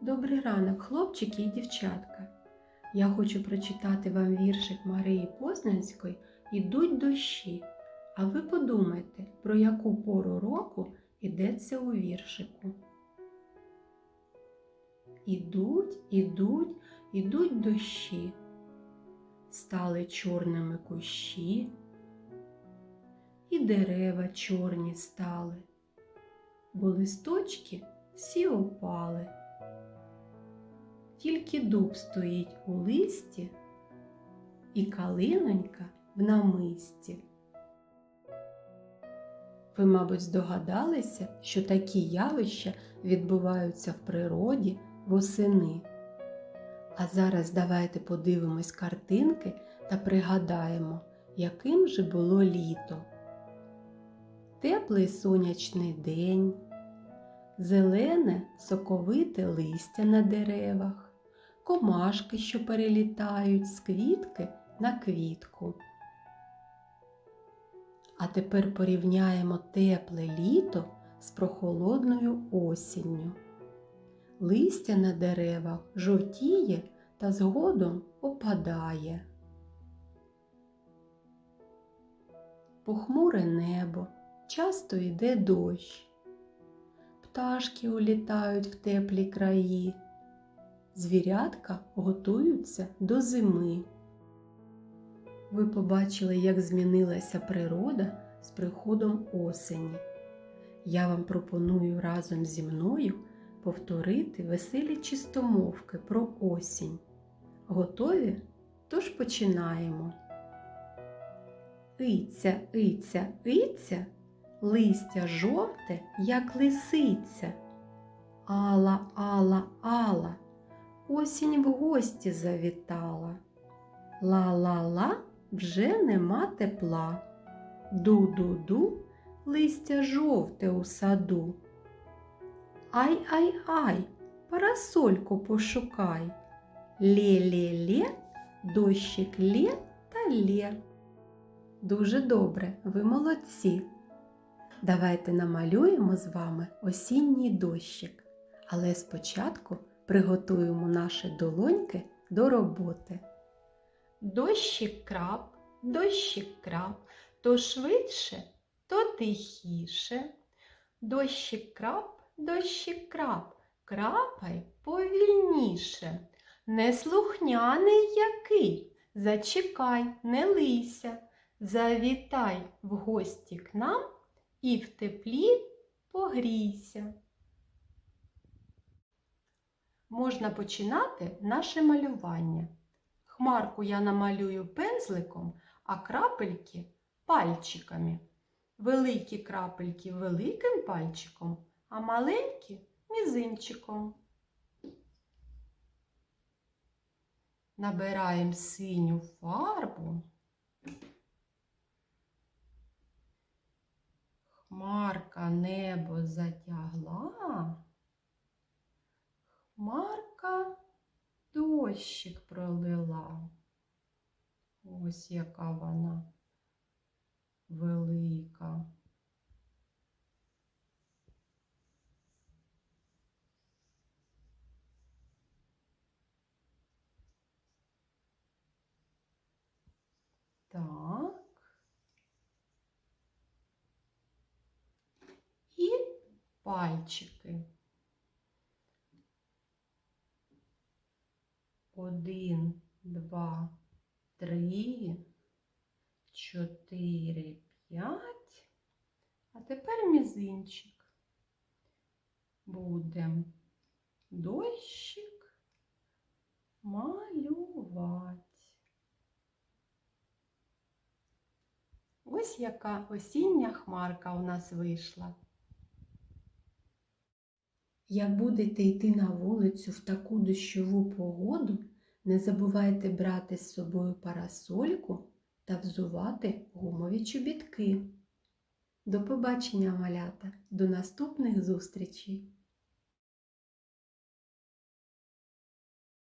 Добрий ранок, хлопчики і дівчатка. Я хочу прочитати вам віршик Марії Познанської Ідуть дощі. А ви подумайте, про яку пору року йдеться у віршику. Ідуть, ідуть, ідуть дощі. Стали чорними кущі, і дерева чорні стали, бо листочки всі опали. Тільки дуб стоїть у листі, і калинонька в намисті. Ви, мабуть, здогадалися, що такі явища відбуваються в природі восени. А зараз давайте подивимось картинки та пригадаємо, яким же було літо. Теплий сонячний день, зелене соковите листя на деревах, комашки, що перелітають з квітки на квітку. А тепер порівняємо тепле літо з прохолодною осінню. Листя на деревах жовтіє та згодом опадає. Похмуре небо, часто йде дощ. Пташки улітають в теплі краї. Звірятка готуються до зими. Ви побачили, як змінилася природа з приходом осені. Я вам пропоную разом зі мною повторити веселі чистомовки про осінь. Готові? Тож починаємо. Иця, иця, иця, листя жовте, як лисиця. Алла, Алла, Алла, осінь в гості завітала. Ла-ла-ла, вже нема тепла. Ду-ду-ду, листя жовте у саду. Ай-ай-ай, парасольку пошукай. Лє-лє-лє, дощик лє та лє. Дуже добре, ви молодці. Давайте намалюємо з вами осінній дощик, але спочатку приготуємо наші долоньки до роботи. Дощик крап, дощик крап, то швидше, то тихіше. Дощик крап, дощик крап, крапай повільніше. Неслухняний який, зачекай, не лися, завітай в гості к нам і в теплі погрійся. Можна починати наше малювання. Хмарку я намалюю пензликом, а крапельки пальчиками. Великі крапельки великим пальчиком, а маленькі мізинчиком. Набираємо синю фарбу. Хмарка небо затягла. Хмарка дощик пролила. Ось яка вона велика. Так. І пальчики. Один, два, три, чотири, п'ять. А тепер мізинчик. Будемо дощик малювати. Ось яка осіння хмарка у нас вийшла. Як будете йти на вулицю в таку дощову погоду, не забувайте брати з собою парасольку та взувати гумові чобітки. До побачення, малята! До наступних зустрічей!